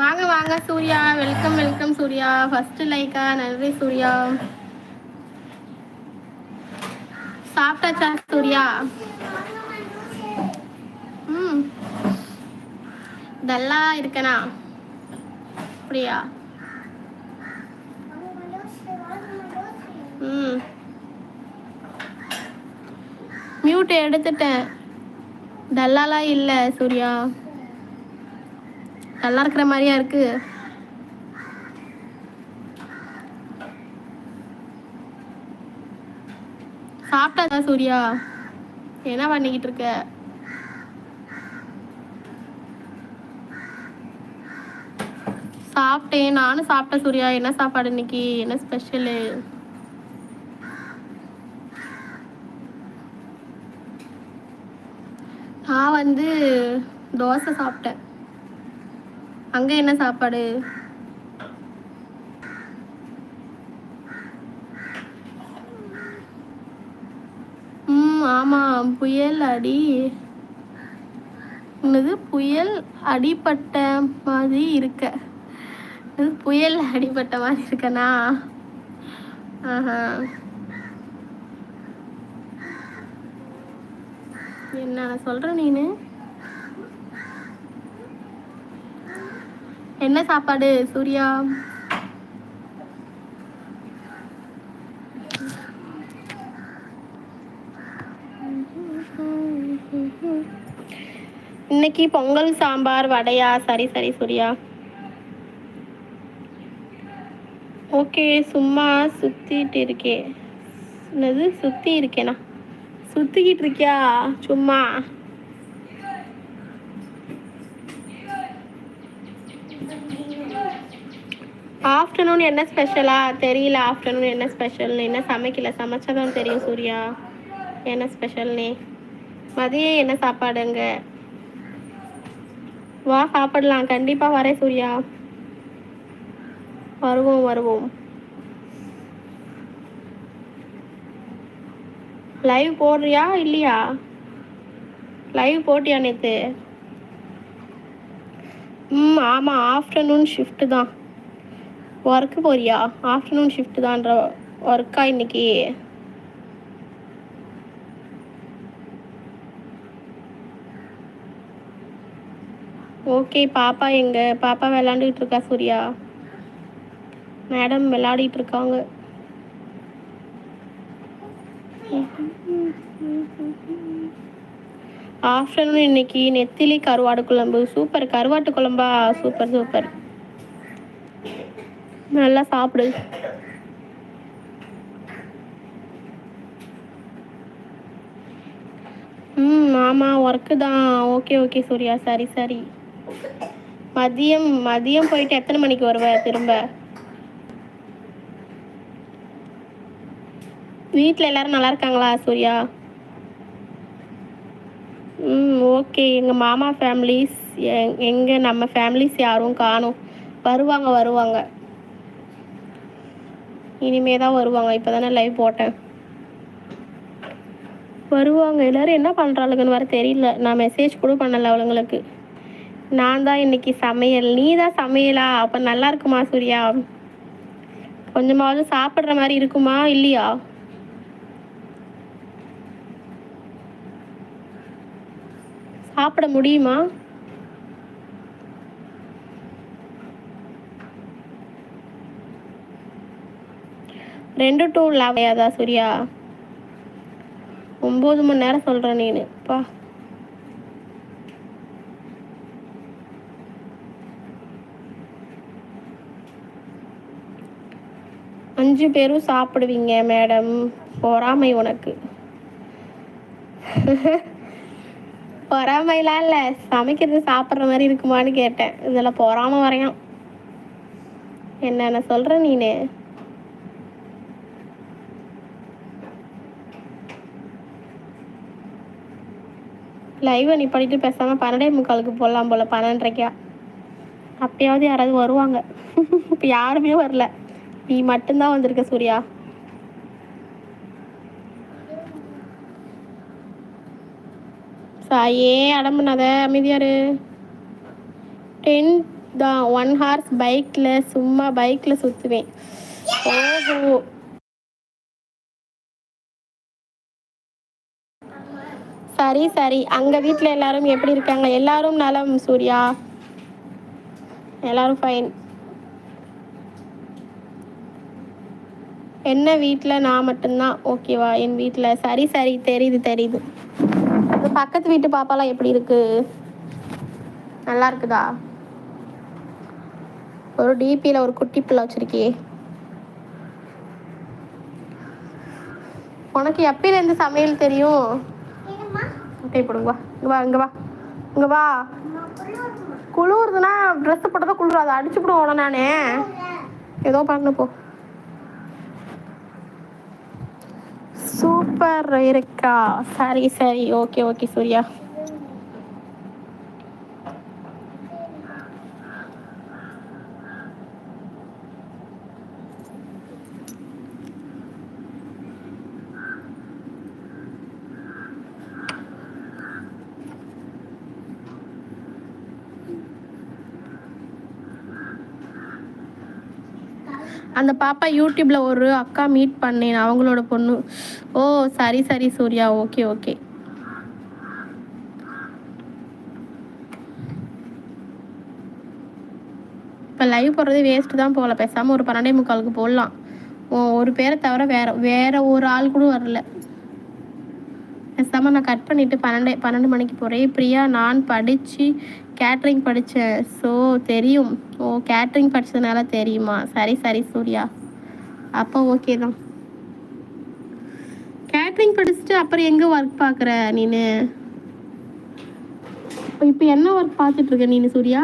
வாங்க வாங்க Surya. Welcome welcome Surya. First Lyca நன்றி சூர்யா. சாப்பிட்டாச்சா சூர்யா? ம். டல்லா இருக்கனா? அப்படியா? ம். மியூட் எடுத்துட்டேன். டல்லாலாம் இல்லை சூர்யா. நல்லா இருக்கிற மாதிரியா இருக்கு. சாப்பிட்டாதா சூர்யா? என்ன பண்ணிக்கிட்டு இருக்க? சாப்பிட்டேன். நானும் சாப்பிட்டேன் சூர்யா. என்ன சாப்பாடு இன்னைக்கு? என்ன ஸ்பெஷலு நான் வந்து தோசை சாப்பிட்டேன். அங்கே என்ன சாப்பாடு? ம் ஆமாம் புயல் அடி. என்னது புயல் அடிப்பட்ட மாதிரி இருக்க. புயல் அடிப்பட்ட மாதிரி இருக்கனா? ஆஹா. என்ன நான் நீனு? என்ன சாப்பாடு சூர்யா? இன்னைக்கு பொங்கல் சாம்பார் வடையா? சரி சரி சூர்யா. ஓகே சும்மா சுத்திட்டு இருக்கேன் என்னது? சுத்தி இருக்கேனா? சுத்திக்கிட்டு இருக்கியா? சும்மா. ஆஃப்டர்நூன் என்ன ஸ்பெஷலா? தெரியல ஆஃப்டர்நூன் என்ன ஸ்பெஷல்னு என்ன சமைக்கல? சமைச்சாதான் தெரியும் சூர்யா. என்ன ஸ்பெஷல்னே. மதியம் என்ன சாப்பாடுங்க? வா சாப்பிடலாம். கண்டிப்பாக வரேன் சூர்யா. வருவோம் வருவோம். லைவ் போடுறியா? இல்லையா? லைவ் போட்டியா நேற்று ம் ஆமாம் ஆஃப்டர்நூன் ஷிஃப்ட்டு தான். ஒர்க்கு போறியா? ஆஃப்டர்நூன் ஷிஃப்ட்டு தான்ற ஒர்க்கா இன்னைக்கு? ஓகே பாப்பா எங்க? பாப்பா விளாண்டுட்டு இருக்கா சூர்யா? மேடம் விளையாடிட்டு இருக்காங்க. ஆஃப்டர்நூன் இன்னைக்கு நெத்திலி கருவாடு குழம்பு. சூப்பர். கருவாட்டு குழம்பா? Super super. நல்லா சாப்பிடு. ம் ஆமாம் ஒர்க்கு தான். Okay okay Surya. சரி சரி. மதியம் மதியம் போயிட்டு எத்தனை மணிக்கு வருவ திரும்ப? வீட்டில் எல்லாரும் நல்லா இருக்காங்களா சூர்யா ம் ஓகே எங்கள் மாமா ஃபேமிலிஸ் எங்கள் நம்ம ஃபேமிலிஸ் யாரும் காணும். வருவாங்க வருவாங்க. இனிமே தான் வருவாங்க. இப்போ தானே லைவ் போட்டேன். வருவாங்க. எல்லோரும் என்ன பண்ணுறாளுங்கன்னு வர தெரியல. நான் மெசேஜ் கூட பண்ணலை அவளுங்களுக்கு. நான் தான் இன்றைக்கி சமையல். நீ தான் சமையலா? அப்போ நல்லா இருக்குமா சூர்யா? கொஞ்சமாவது சாப்பிட்ற மாதிரி இருக்குமா இல்லையா? சாப்பிட முடியுமா? ரெண்டு டூ லாவையாதா சூர்யா? ஒம்பது மணி நேரம் சொல்கிறேன் நீனு. பா. அஞ்சு பேரும் சாப்பிடுவீங்க மேடம். பொறாமை உனக்கு. பொறாமைலாம் இல்லை சமைக்கிறது சாப்பிட்ற மாதிரி இருக்குமான்னு கேட்டேன். இதில் பொறாம வரையும் என்னென்ன சொல்கிற நீனு? லைவை நீ பண்ணிட்டு பேசாமல் பன்னெண்டே முக்காலுக்கு போடலாம் போல் பன்னெண்டரைக்கா. அப்பயாவது யாராவது வருவாங்க. இப்போ யாருமே வரல. நீ மட்டும்தான் வந்திருக்க சூர்யா. சாயே அடம் பண்ணாத அமைதியாரு டென் தான் ஒன் ஹார்ஸ் பைக்கில் சும்மா பைக்கில் சுற்றுவேன் ஓஹோ. சரி சரி. அங்கே வீட்டில் எல்லாரும் எப்படி இருக்காங்க? எல்லாரும் நலம் சூர்யா. எல்லாரும் ஃபைன் என்ன வீட்டில் நான் மட்டும்தான்? ஓகேவா என் வீட்டில் சரி சரி. தெரியுது தெரியுது. பக்கத்து வீட்டு பாப்பாலாம் எப்படி இருக்கு? நல்லா இருக்குதா? ஒரு டிபியில் ஒரு குட்டி பிள்ளை வச்சிருக்கே உனக்கு எப்பயிலேருந்து சமையல் தெரியும்? முட்டை போடுங்க வா. இங்கே வா இங்கே வா. இங்க வா. குளிருதுன்னா ட்ரெஸ் போட்டதா தான் குளிராது அடிச்சு விடுவோம் நானே. ஏதோ பண்ணு போ. சூப்பர் இருக்கா? சரி சரி. Okay okay Surya. அந்த பாப்பா யூடியூப்ல ஒரு அக்கா மீட் பண்ணேன் அவங்களோட பொண்ணு. ஓ சரி சரி சூர்யா. Okay okay. இப்போ லைவ் போடுறதே வேஸ்ட்டு தான் போகல பேசாமல் ஒரு பன்னெண்டே முக்காலுக்கு போடலாம். ஒரு பேரை தவிர வேற வேற ஒரு ஆள் கூட வரல. பேசாமல் நான் கட் பண்ணிவிட்டு பன்னெண்டு பன்னெண்டு மணிக்கு போகிறேன் பிரியா நான் படித்து கேட்ரிங் படித்தேன் ஸோ தெரியும். ஓ கேட்ரிங் படித்ததுனால தெரியுமா? சரி சரி சூர்யா. அப்போ ஓகே தான். கேட்ரிங் படிச்சுட்டு அப்புறம் எங்கே ஒர்க் பார்க்குற நீனு? இப்போ என்ன ஒர்க் பார்த்துட்ருக்க நீனு சூர்யா?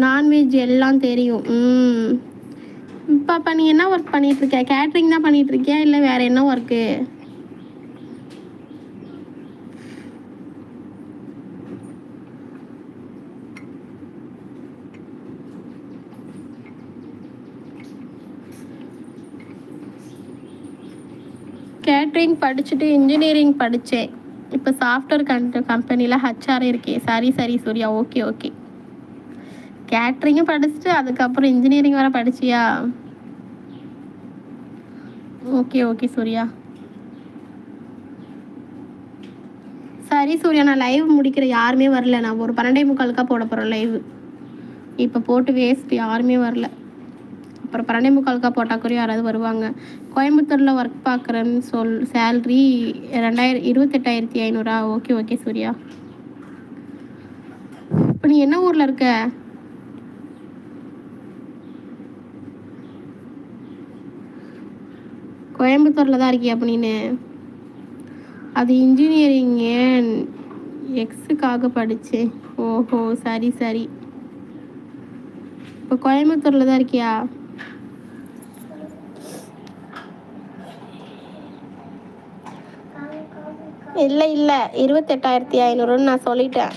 நான்வெஜ் எல்லாம் தெரியும். ம். இப்போ நீ என்ன ஒர்க் பண்ணிகிட்ருக்கியா கேட்ரிங் தான் பண்ணிகிட்ருக்கியா இல்லை வேறு என்ன ஒர்க்கு கேட்ரிங் படிச்சுட்டு இன்ஜினியரிங் படித்தேன் இப்போ சாஃப்ட்வேர் கம்பெனியில் ஹச்ஆர் இருக்கேன் சரி சரி சூர்யா. ஓகே ஓகே கேட்ரிங்கும் படிச்சுட்டு அதுக்கப்புறம் இன்ஜினியரிங் வர படிச்சியா? Okay okay Surya. சரி சூர்யா நான் லைவ் முடிக்கிற யாருமே வரல. நான் ஒரு பன்னெண்டே முக்காலுக்காக போட போகிறேன் லைவ் இப்போ போட்டு வேஸ்ட் யாருமே வரல. அப்புறம் பன்னெண்டே முக்காலுக்காக போட்டால் கூட யாராவது வருவாங்க. கோயம்புத்தூரில் ஒர்க் பார்க்குறேன்னு சொல் சேல்ரி ரெண்டாயிரம் இருபத்தெட்டாயிரத்தி ஐநூறா? Okay okay Surya. இப்போ நீ என்ன ஊரில் இருக்க? கோயம்புத்தூரில் தான் இருக்கியா அப்படின்னு அது இன்ஜினியரிங் ஏன் எக்ஸுக்காக படித்தேன் ஓஹோ சரி சரி. இப்போ கோயம்புத்தூரில் தான் இருக்கியா? இல்லை இல்லை. இருபத்தெட்டாயிரத்தி ஐநூறுன்னு நான் சொல்லிட்டேன்.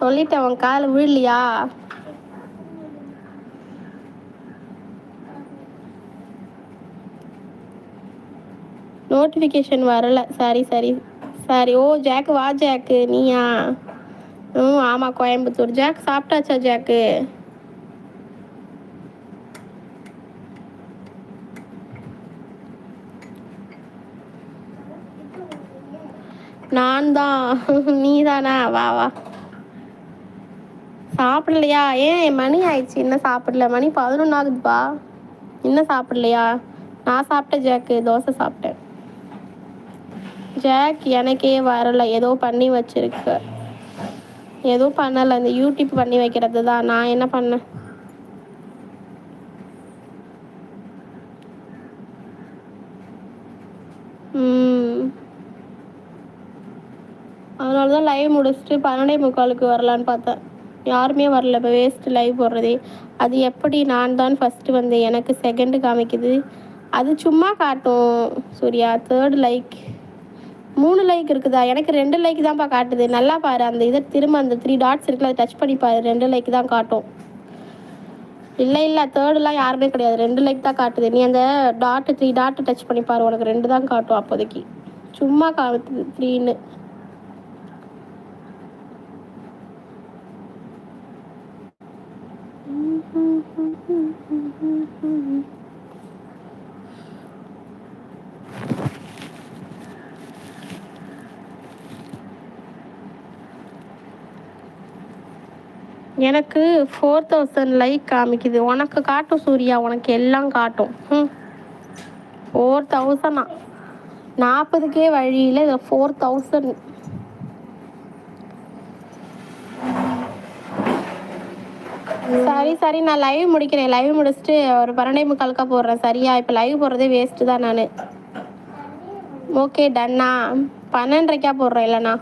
சொல்லிட்டேன் உன் கால் விழலையா? நோட்டிஃபிகேஷன் வரல. Sorry sorry. சாரி ஓ ஜாக்கு வா ஜாக்கு நீயா? ம் ஆமாம் கோயம்புத்தூர். ஜாக் சாப்பிட்டாச்சா ஜாக்கு நான் தான் நீ தானா வா வா. சாப்பிடலையா? ஏன் மணி ஆயிடுச்சு. இன்னும் சாப்பிடல. மணி பதினொன்று ஆகுதுப்பா இன்னும் சாப்பிடலையா? நான் சாப்பிட்டேன் ஜாக்கு தோசை சாப்பிட்டேன். ஜாக் எனக்கே வரல. ஏதோ பண்ணி வச்சிருக்கு. ஏதோ பண்ணலை. இந்த யூடியூப் பண்ணி வைக்கிறது தான். நான் என்ன பண்ணேன் அதனால தான் லைவ் முடிச்சுட்டு பன்னெண்டே முக்காலுக்கு வரலான்னு பார்த்தேன். யாருமே வரல. இப்போ வேஸ்ட்டு லைவ் போடுறதே. அது எப்படி நான் தான் ஃபஸ்ட்டு வந்தேன் எனக்கு செகண்டு காமிக்குது. அது சும்மா காட்டும். சூர்யா தேர்ட் லைக் மூணு லைக் இருக்குதா? எனக்கு ரெண்டு லைக் தான்ப்பா காட்டுது. நல்லா பாரு அந்த இதை திரும்ப அந்த த்ரீ டாட்ஸ் இருக்குல்ல அதை டச் பண்ணி பாரு. ரெண்டு லைக் தான் காட்டும். இல்லை இல்லை தேர்டுலாம் யாருமே கிடையாது. ரெண்டு லைக் தான் காட்டுது. நீ அந்த டாட்டு த்ரீ டாட்டு டச் பண்ணி பாரு. உனக்கு ரெண்டு தான் காட்டும் அப்போதைக்கு. சும்மா காட்டுது த்ரீன்னு எனக்கு ஃபோர் தௌசண்ட் லைக் காமிக்குது. உனக்கு காட்டும் சூர்யா உனக்கு எல்லாம் காட்டும். ம் ஃபோர் தௌசண்டா நாற்பதுக்கே வழியில் இதில் ஃபோர் தௌசண்ட் சரி சரி நான் லைவ் முடிக்கிறேன். லைவ் முடிச்சுட்டு ஒரு பன்னெண்டே முக்காலுக்கா போடுறேன். சரியா? இப்போ லைவ் போடுறதே வேஸ்ட்டு தான் நான். ஓகே டன்னா பன்னெண்டரைக்கா போடுறேன் இல்லைண்ணா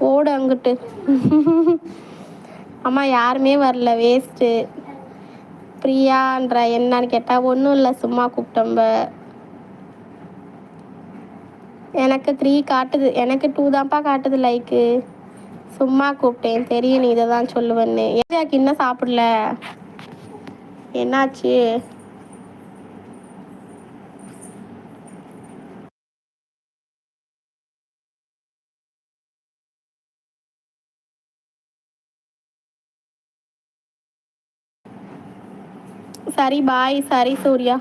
போடு அங்கிட்டு. அம்மா யாருமே வரல. வேஸ்ட்டு பிரியான்ற என்னன்னு கேட்டால் ஒன்றும் இல்லை. சும்மா கூப்பிட்டம்ப. எனக்கு த்ரீ காட்டுது. எனக்கு டூ தான்ப்பா காட்டுது லைக்கு சும்மா கூப்பிட்டேன். தெரியும் நீ இதை தான் சொல்லுவேன்னு. ஏதாக்கு இன்னும் சாப்பிடல? என்னாச்சு? சரி பாய் சரி சூர்யா.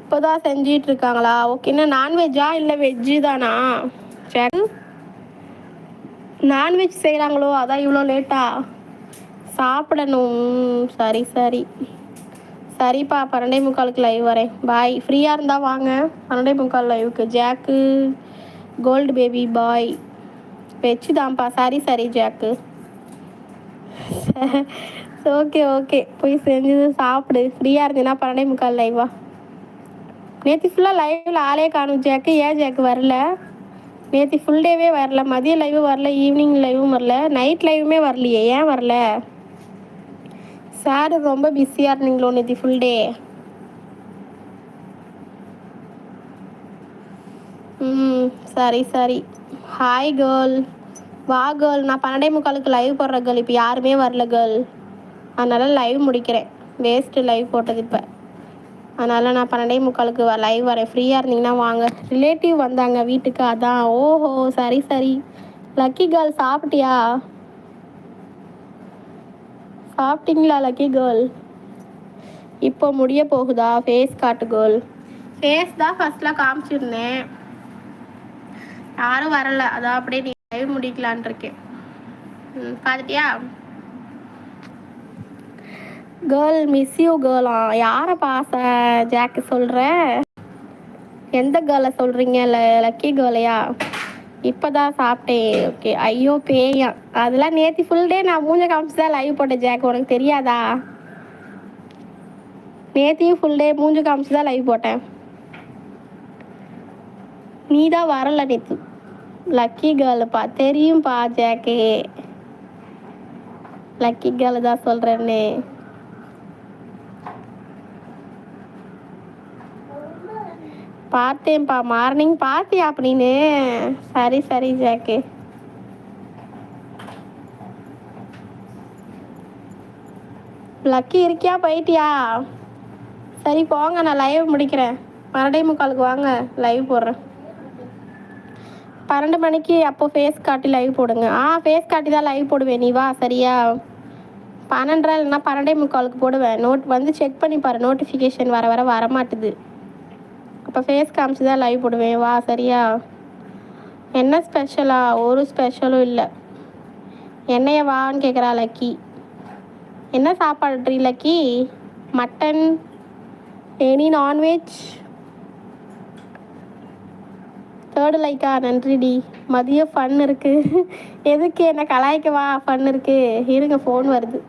இப்போ தான் செஞ்சிட்டு இருக்காங்களா ஓகே என்ன நான்வெஜ்ஜா இல்லை வெஜ்ஜு தானா சரி நான்வெஜ் செய்கிறாங்களோ அதான் இவ்வளோ லேட்டா சாப்பிடணும். சரி சரி. சரிப்பா பன்னெண்டே முக்காலுக்கு லைவ் வரேன். பாய் ஃப்ரீயாக இருந்தால் வாங்க. பன்னெண்டே முக்கால் லைவுக்கு ஜாக்கு கோல்டு பேபி பாய் வச்சுதான்ப்பா சரி சரி ஜாக்கு ஓகே ஓகே போய் செஞ்சது சாப்பிடு. ஃப்ரீயாக இருந்தீங்கன்னா பன்னெண்டே முக்கால் லைவா நேற்று ஃபுல்லாக லைவில் ஆளே காணும் ஜாக்கு ஏன் ஜாக்கு வரல? நேற்று ஃபுல் டேவே வரல. மதிய லைவும் வரல ஈவினிங் லைவும் வரல. நைட் லைவுமே வரலையே. ஏன் வரல? சார் ரொம்ப பிஸியாக இருந்தீங்களோ நேற்று ஃபுல் டே ம் சரி சரி. ஹாய் கேர்ள் வா கேர்ள் நான் பன்னெண்டே முக்காலுக்கு லைவ் போடுறேன் கேர்ள் இப்போ யாருமே வரல கேர்ள் அதனால் லைவ் முடிக்கிறேன். வேஸ்ட்டு லைவ் போட்டது இப்போ. அதனால் நான் பன்னெண்டே முக்காலுக்கு லைவ் வரேன். ஃப்ரீயாக இருந்தீங்கன்னா வாங்க. ரிலேட்டிவ் வந்தாங்க வீட்டுக்கு அதான். ஓஹோ சரி சரி. லக்கி கேர்ள் சாப்பிட்டியா? சாப்பிட்டீங்களா லக்கி கேர்ள் இப்போ முடிய போகுதா? ஃபேஸ் காட்டு கேர்ள் ஃபேஸ் தான் ஃபஸ்ட்டில் காமிச்சிருந்தேன். யாரும் வரலை. அதான் அப்படியே நீ லைவ் முடிக்கலான் இருக்கேன். ம் பார்த்துட்டியா? கேர்ள் மிஸ் யூ கேர்ளா யாரை பாச ஜாக்கு சொல்கிற எந்த கேர்ளை சொல்கிறீங்க இல்லை லக்கி கேர்ளையா இப்போ தான் சாப்பிட்டேன். ஓகே ஐயோ பேயா. அதெல்லாம் நேற்று ஃபுல் டே நான் மூஞ்ச காமிச்சு தான் லைவ் போட்டேன் ஜாக் உனக்கு தெரியாதா? நேற்றையும் ஃபுல் டே மூஞ்ச காமிச்சு தான் லைவ் போட்டேன் நீ தான் வரல நேற்று லக்கி கேர்ளுப்பா தெரியும்ப்பா ஜாக்கு லக்கி கேர்ள் தான் சொல்கிறேன்னு பார்த்தேன்ப்பா. மார்னிங் பார்த்தியா அப்படின்னு? சரி சரி ஜாக்கு. லக்கி இருக்கியா? போயிட்டியா? சரி போங்க நான் லைவ் முடிக்கிறேன். பன்னெண்டே முக்காலுக்கு வாங்க லைவ் போடுறேன். பன்னெண்டு மணிக்கு அப்போ ஃபேஸ் காட்டி லைவ் போடுங்க. ஆ ஃபேஸ் காட்டி தான் லைவ் போடுவேன். நீ வா சரியா? பன்னெண்டரை இல்லைன்னா பன்னெண்டே முக்காலுக்கு போடுவேன். நோட் வந்து செக் பண்ணி பாரு. நோட்டிஃபிகேஷன் வர வர வரமாட்டுது. அப்போ ஃபேஸ் காமிச்சு தான் லைவ் போடுவேன். வா சரியா? என்ன ஸ்பெஷலா ஒரு ஸ்பெஷலும் இல்லை. என்னைய வான்னு கேட்குறா லக்கி. என்ன சாப்பாடு Lucky? Mutton any nonveg third Lyca நன்றிடி மதியம் ஃபன் இருக்குது எதுக்கு? என்னை கலாய்க்கவா ஃபன் இருக்குது இருங்க ஃபோன் வருது.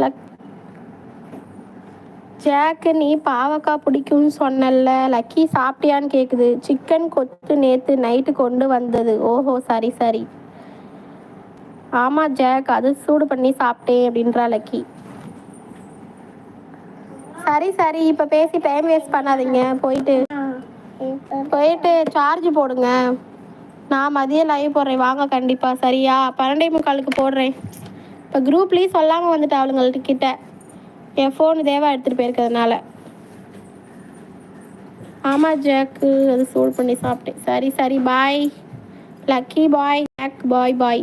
லக். ஜாக்கு நீ பாவக்காய் பிடிக்கும்னு சொன்னல லக்கி சாப்பிட்டியான்னு கேட்குது சிக்கன் கொத்து நேற்று நைட்டு கொண்டு வந்தது. ஓஹோ சரி சரி. ஆமாம் ஜாக் அது சூடு பண்ணி சாப்பிட்டேன் அப்படின்றா லக்கி. சரி சரி இப்போ பேசி டைம் வேஸ்ட் பண்ணாதீங்க. போயிட்டு. போயிட்டு சார்ஜ் போடுங்க. நான் மதியம் லைவ் போடுறேன். வாங்க கண்டிப்பாக சரியா? பன்னெண்டே முக்காலுக்கு போடுறேன். இப்போ குரூப்லேயும் சொல்லாமல் வந்துட்டு அவளுங்கள்ட்ட கிட்ட. என் ஃபோனு தேவா எடுத்துகிட்டு போயிருக்கிறதுனால. ஆமாம் ஜாக்கு அது சூடு பண்ணி சாப்பிட்டேன். சரி சரி பாய் லக்கி பாய் ஜாக் பாய் பாய்